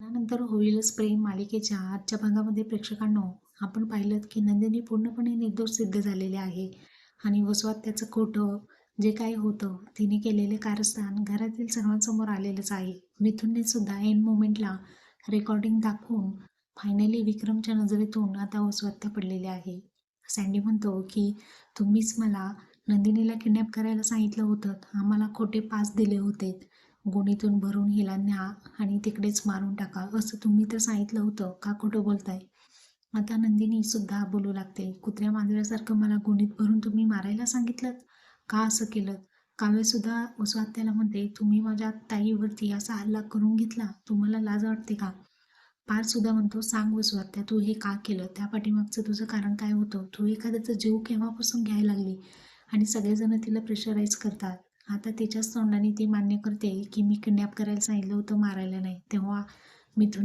त्यानंतर होईलच प्रेम मालिकेच्या आजच्या भागामध्ये प्रेक्षकांनो आपण पाहिलं की नंदिनी पूर्णपणे निर्दोष सिद्ध झालेले आहे. आणि वसवात त्याचं खोटं जे काही होतं तिने केलेले कारस्थान घरातील सर्वांसमोर आलेलंच आहे. मिथुनने सुद्धा एन मोमेंटला रेकॉर्डिंग दाखवून फायनली विक्रमच्या नजरेतून आता वसवत्या पडलेले आहे. सँडी म्हणतो की तुम्हीच मला नंदिनीला किडनॅप करायला सांगितलं होतं. आम्हाला खोटे पास दिले होते. गोणीतून भरून हिला न्या आणि तिकडेच मारून टाका असं तुम्ही तर सांगितलं होतं. का खोटं बोलताय? आता नंदिनी सुद्धा बोलू लागते. कुत्र्या मांजऱ्यासारखं मला गोणीत भरून तुम्ही मारायला सांगितलं का असं केलं? काव्यसुद्धा वसवात्याला म्हणते तुम्ही माझ्या ताईवरती असा हल्ला करून घेतला? तुम्हाला लाज वाटते का? पारसुद्धा म्हणतो सांग वसवात्या तू हे का केलं? त्या पाठीमागचं तुझं कारण काय होतं? तू एखाद्याचा जीव केव्हापासून घ्यायला लागली? आणि सगळेजण तिला प्रेशराईज करतात. आता तिच्याच तोंडाने ती मान्य करते की मी किडनॅप करायला सांगितलं होतं मारायला नाही. तेव्हा मिथून